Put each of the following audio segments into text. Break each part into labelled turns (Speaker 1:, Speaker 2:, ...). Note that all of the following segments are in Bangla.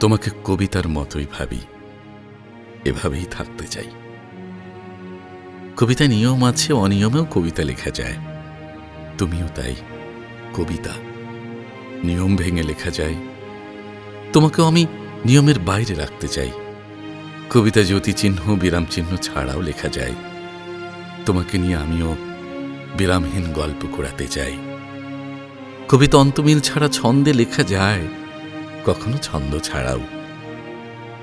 Speaker 1: তোমাকে কবিতার মতোই ভাবি। এভাবেই থাকতে চাই। কবিতা নিয়ম আছে, অনিয়মেও কবিতা লেখা যায়। তুমিও তাই, কবিতা। নিয়ম ভেঙে লেখা যায়। তোমাকেও আমি নিয়মের বাইরে রাখতে চাই। কবিতা জ্যোতি চিহ্ন, বিরাম চিহ্ন ছাড়াও লেখা যায়। তোমাকে নিয়ে আমিও বিরামহীন গল্প করাতে চাই। কবিতা অন্তমিল ছাড়া ছন্দে লেখা যায়। কখনো ছন্দ ছাড়াও।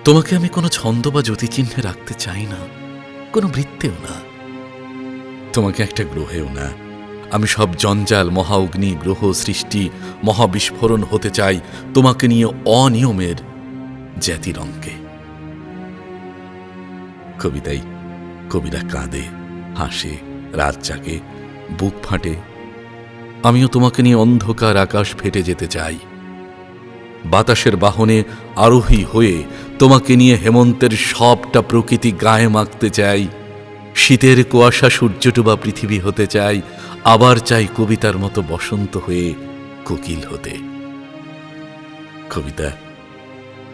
Speaker 1: তোমাকে আমি কোনো ছন্দ বা জ্যোতিচিহ্নে রাখতে চাই না, কোনো বৃত্তেও না। তোমাকে একটা গ্রহেও না। আমি সব জঞ্জাল মহা অগ্নি গ্রহ, সৃষ্টি, মহাবিস্ফোরণ হতে চাই তোমাকে নিয়ে অনিয়মের জ্যাতিরঙ্গে কবিতাই কবিরা কাঁদে, হাসে, রাত জাগে, বুক ফাটে। আমিও তোমাকে নিয়ে অন্ধকার আকাশ ফেটে যেতে চাই। বাতাসের বাহনে আরোহী হয়ে তোমাকে নিয়ে হেমন্তের সবটা প্রকৃতি গায়ে মাখতে চাই। শীতের কুয়াশা সূর্যটুবা পৃথিবী হতে চাই, আবার চাই কবিতার মতো বসন্ত হয়ে কোকিল হতে। কবিতা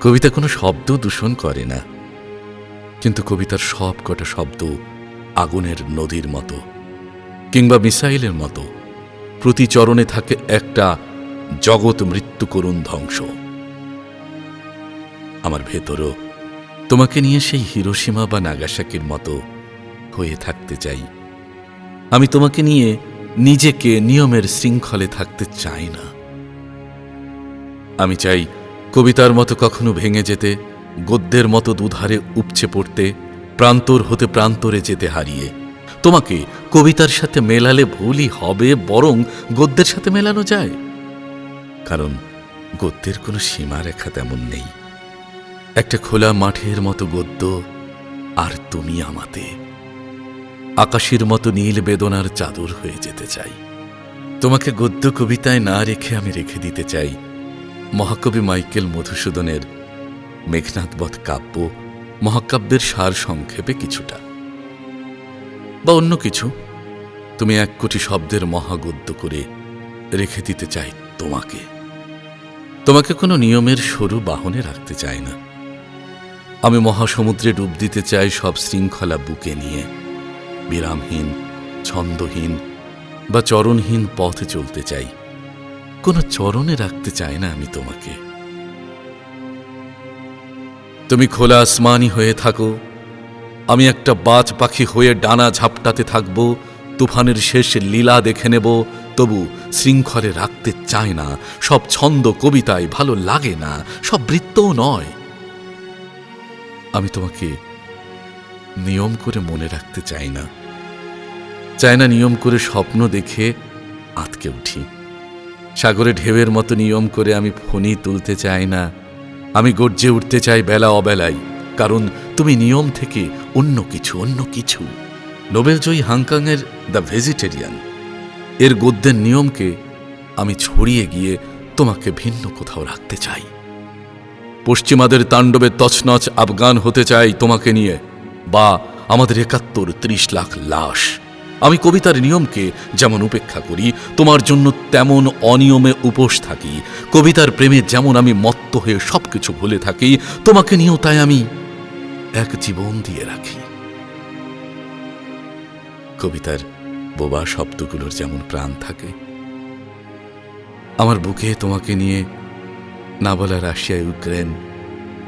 Speaker 1: কবিতা কোনো শব্দ দূষণ করে না, কিন্তু কবিতার সব কটা শব্দ আগুনের নদীর মতো কিংবা মিসাইলের মতো। প্রতি চরণে থাকে একটা জগৎ মৃত্যু করুণ ধ্বংস। আমার ভেতরও তোমাকে নিয়ে সেই হিরোসীমা বা নাগাসাকির মতো হয়ে থাকতে চাই। আমি তোমাকে নিয়ে নিজেকে নিয়মের শৃঙ্খলে থাকতে চাই না। আমি চাই কবিতার মতো কখনো ভেঙে যেতে, গদ্যের মতো দুধারে উপচে পড়তে, প্রান্তর হতে প্রান্তরে যেতে হারিয়ে। তোমাকে কবিতার সাথে মেলালে ভুলই হবে, বরং গদ্যের সাথে মেলানো যায়। কারণ গদ্যের কোনো সীমারেখা তেমন নেই। একটা খোলা মাঠের মতো গদ্য, আর তুমি আমাতে। আকাশের মতো নীল বেদনার চাদর হয়ে যেতে চাই। তোমাকে গদ্য কবিতায় না রেখে আমি রেখে দিতে চাই। মহাকবি মাইকেল মধুসূদনের মেঘনাথবধ কাব্য, মহাকাব্যের সার সংক্ষেপে কিছুটা। বা অন্য কিছু, তুমি এক কোটি শব্দের মহাগদ্য করে রেখে দিতে চাই তোমাকে। তোমাকে কোনো নিয়মের সরু বাহনে রাখতে চাই না। আমি মহাসমুদ্রে ডুব দিতে চাই সব শৃঙ্খলা বুকে নিয়ে। বিরামহীন, ছন্দহীন বা চরণহীন পথে চলতে চাই। কোনো চরণে রাখতে চাই না আমি তোমাকে। তুমি খোলা আসমানি হয়ে থাকো। আমি একটা বাজ পাখি হয়ে ডানা ঝাপটাতে থাকব। তুফানের শেষ লীলা দেখে নেব। তবু শৃঙ্খলে রাখতে চায় না। সব ছন্দ কবিতায় ভালো লাগে না। সব বৃত্তও নয়। আমি তোমাকে নিয়ম করে মনে রাখতে চাই না। চাই না নিয়ম করে স্বপ্ন দেখে আতকে উঠি। সাগরে ঢেউয়ের মতো নিয়ম করে আমি ফণি তুলতে চাই না। আমি গর্জে উঠতে চাই বেলা অবেলায়, কারণ তুমি নিয়ম থেকে অন্য কিছু অন্য কিছু। নোবেলজয়ী হাংকাংয়ের দ্য ভেজিটেরিয়ান, এর গদ্যের নিয়মকে আমি ছড়িয়ে গিয়ে তোমাকে ভিন্ন কোথাও রাখতে চাই। পশ্চিমাদের তাণ্ডবে তছনছ আফগান হতে চাই তোমাকে নিয়ে। বা, আমাদের একাত্তর ত্রিশ লাখ লাশ। আমি কবিতার নিয়মকে যেমন উপেক্ষা করি, তোমার জন্য তেমন অনিয়মে উপোস থাকি। কবিতার প্রেমে যেমন আমি মত্ত হয়ে সবকিছু ভুলে থাকি, তোমাকে নিয়েও তাই আমি এক জীবন দিয়ে রাখি। কবিতার বোবা শব্দগুলোর যেমন প্রাণ থাকে, আমার বুকে তোমাকে নিয়ে না বলা রাশিয়া ইউক্রেন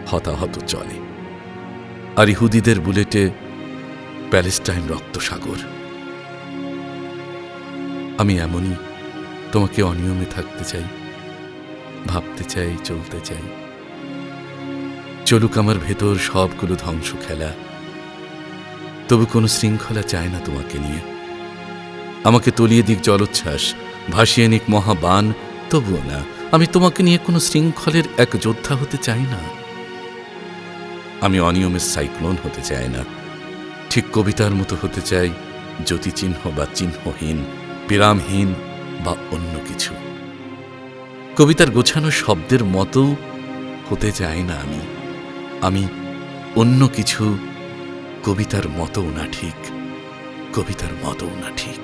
Speaker 1: হতাহত চলে। আর ইহুদিদের বুলেটে প্যালেস্টাইন রক্তসাগর। আমি এমনই তোমাকে অনিয়মে থাকতে চাই, ভাবতে চাই, চলতে চাই। চলুক আমার ভেতর সবগুলো ধ্বংস খেলা তবু কোনো শৃঙ্খলা চায় না তোমাকে নিয়ে। আমাকে তলিয়ে দিক জলোচ্ছ্বাস, ভাসিয়ে নিক মহাবান, তবুও না। আমি তোমাকে নিয়ে কোনো শৃঙ্খলের এক যোদ্ধা হতে চাই না। আমি অনিয়মের সাইক্লোন হতে চাই না। ঠিক কবিতার মতো হতে চাই জ্যোতিচিহ্ন বা চিহ্নহীন, বিরামহীন বা অন্য কিছু। কবিতার গোছানো শব্দের মতো হতে চাই না আমি। আমি অন্য কিছু কবিতার মতও না ঠিক, কবিতার মতও না ঠিক।